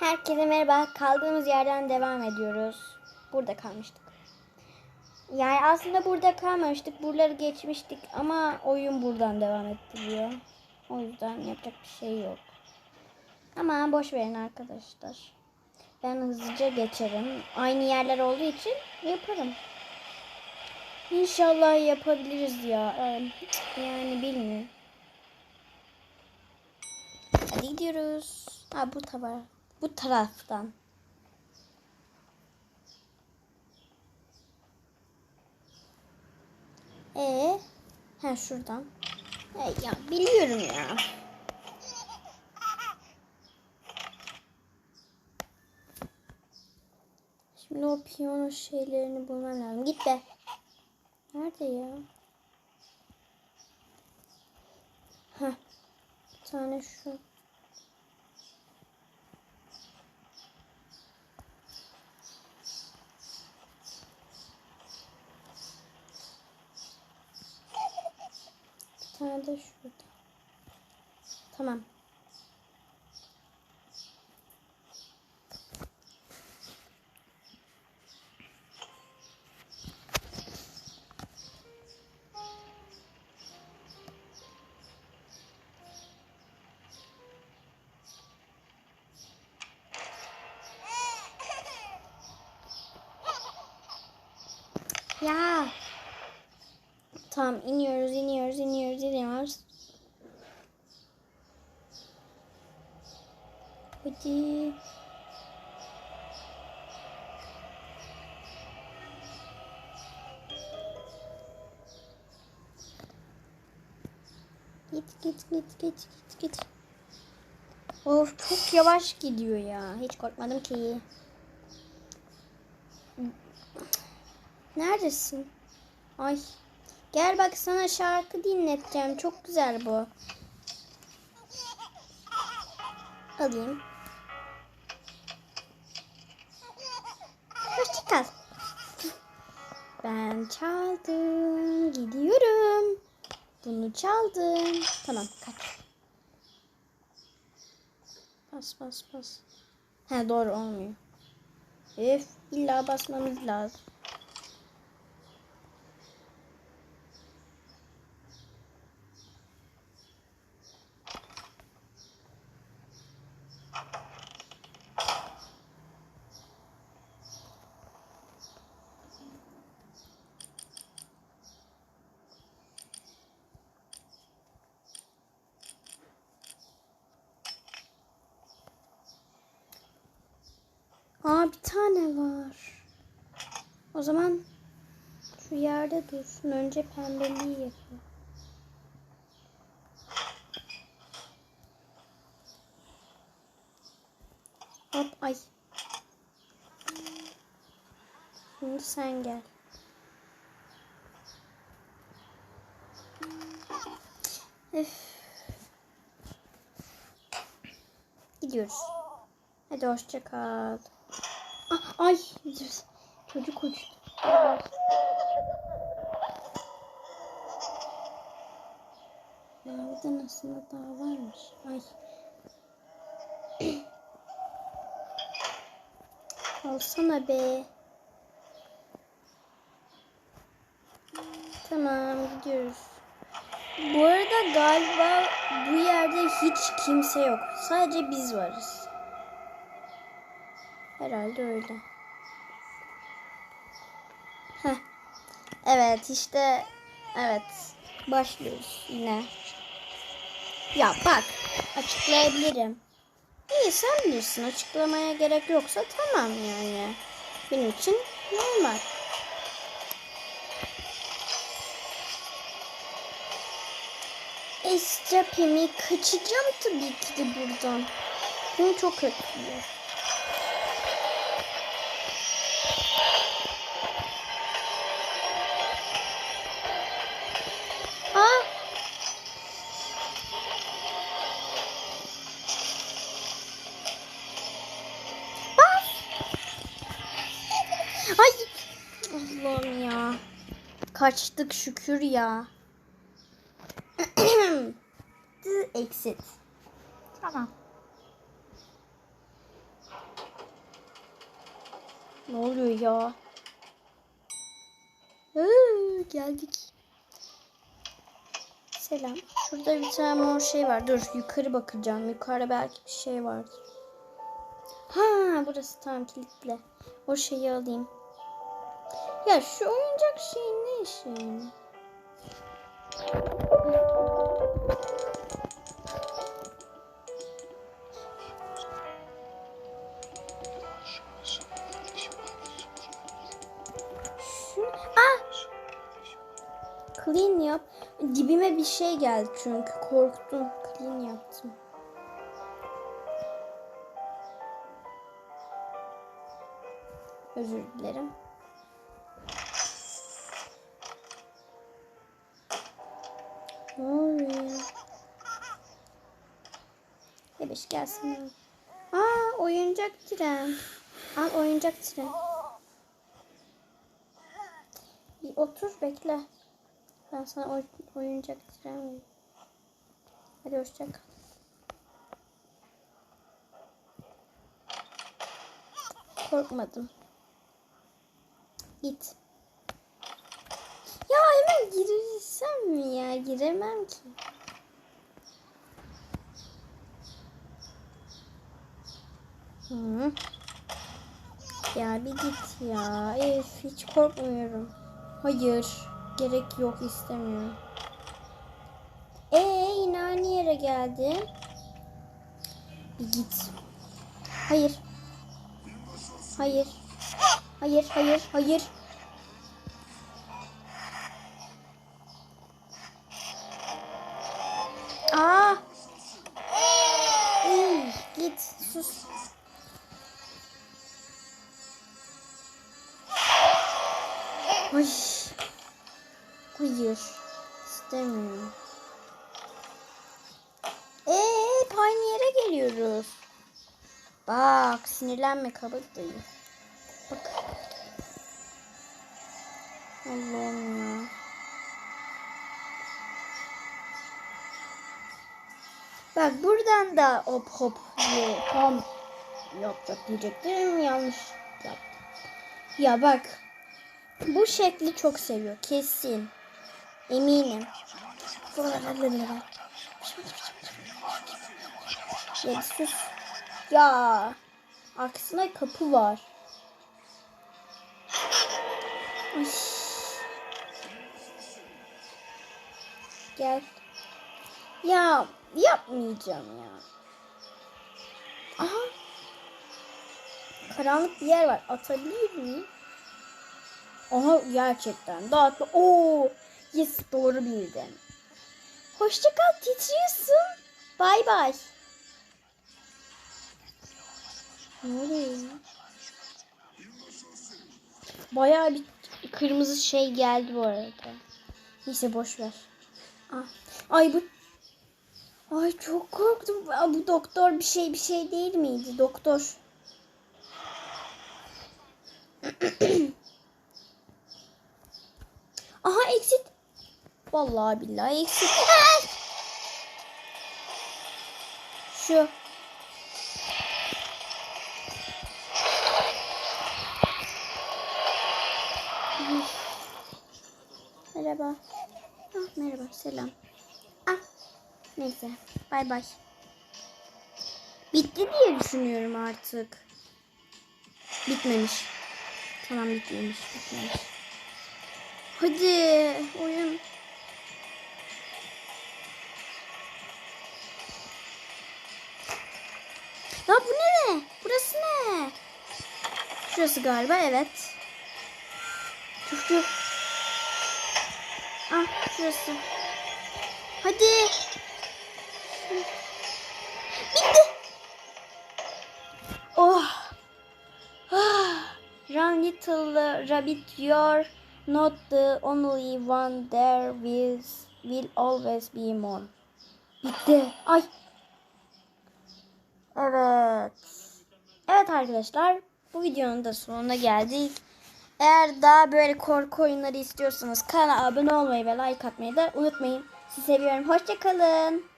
Herkese merhaba. Kaldığımız yerden devam ediyoruz. Burada kalmıştık. Yani aslında burada kalmamıştık. Buraları geçmiştik ama oyun buradan devam ettiriyor. O yüzden yapacak bir şey yok. Ama boş verin arkadaşlar. Ben hızlıca geçerim. Aynı yerler olduğu için yaparım. İnşallah yapabiliriz ya. Yani bilmiyorum. Hadi gidiyoruz. Ha bu tarafa. Bu taraftan. Ee, ha şuradan. E, ya biliyorum ya. Şimdi o piyano şeylerini bulmam lazım. Git be. Nerede ya? Heh. Bir tane şu. Bir tane de şurada. Tamam. Ya. Tamam iniyoruz iniyoruz iniyoruz iniyoruz. Hadi. Git git git git git git. Of çok yavaş gidiyor ya. Hiç korkmadım ki. Neredesin? Ay. Gel bak sana şarkı dinleteceğim. Çok güzel bu. Alayım. Hoşça kal. Ben çaldım. Gidiyorum. Bunu çaldım. Tamam kaç. Bas bas bas. He doğru olmuyor. Üf illa basmamız lazım. Aa bir tane var. O zaman şu yerde dursun. Önce pembeliği yapıyor. Hop ay. Şimdi sen gel. Üf. Gidiyoruz. Hadi hoşça kal. Ay çocuk uçtu. Burada aslında daha varmış. Ay. Alsana be. Tamam gidiyoruz. Bu arada galiba bu yerde hiç kimse yok. Sadece biz varız. Herhalde öyle. Heh. Evet işte evet başlıyoruz yine. Ya bak açıklayabilirim. İyi sen bilirsin açıklamaya gerek yoksa tamam yani. Benim için normal. Estrapemi kaçacağım tabii ki de buradan. Bunu çok kötü. Kaçtık şükür ya. Exit. Tamam. Ne oluyor ya? Iı, geldik. Selam. Şurada bir tane mor şey var. Dur yukarı bakacağım. Yukarıda belki bir şey vardır. Ha burası tam kilitli. O şeyi alayım. Ya şu oyuncak şeyin ne işi? Ah! Clean yap. Dibime bir şey geldi çünkü korktum. Clean yaptım. Özür dilerim. Ne oluyor? Bebeş gelsin. Aa oyuncak tren. Al oyuncak tren. Otur bekle. Ben sana oy- oyuncak tren vereyim. Hadi hoşça kal. Korkmadım. Git. Ya hemen girsem mi ya? Giremem ki. Hı. Ya bir git ya. Ef, hiç korkmuyorum. Hayır. Gerek yok istemiyorum. Ee yine aynı yere geldi. Bir git. Hayır. Hayır. Hayır, hayır, hayır. Geliyoruz. Bak, sinirlenme kabadayı. Bak. Allah'ım ya. Bak buradan da hop hop diye tam yapacak diyecektim. Yanlış yaptım. Ya bak. Bu şekli çok seviyor. Kesin. Eminim. Sus. Ya. Aksine kapı var. Ay. Gel. Ya yapmayacağım ya. Aha. Karanlık bir yer var. Atabilir miyim? Aha gerçekten. Dağıtma. Oo. Yes doğru bildin. Hoşça kal titriyorsun. Bay bay. Ne oluyor ya? Bayağı bir kırmızı şey geldi bu arada. Neyse boş ver. Ah. Ay bu Ay çok korktum. Aa, Bu doktor bir şey bir şey değil miydi? Doktor. Aha exit. Vallahi billahi exit. Şu. Merhaba. Ah, merhaba, selam. Ah, neyse. Bay bay. Bitti diye düşünüyorum artık. Bitmemiş. Tamam bitmemiş, bitmemiş. Hadi oyun. Ya bu ne? Burası ne? Şurası galiba evet. Dur dur. Şurası. Hadi. Bitti. Oh. Ah. Run little rabbit you're not the only one there will, will always be more. Bitti. Ay. Evet. Evet arkadaşlar bu videonun da sonuna geldik. Eğer daha böyle korku oyunları istiyorsanız kanala abone olmayı ve like atmayı da unutmayın. Sizi seviyorum. Hoşçakalın.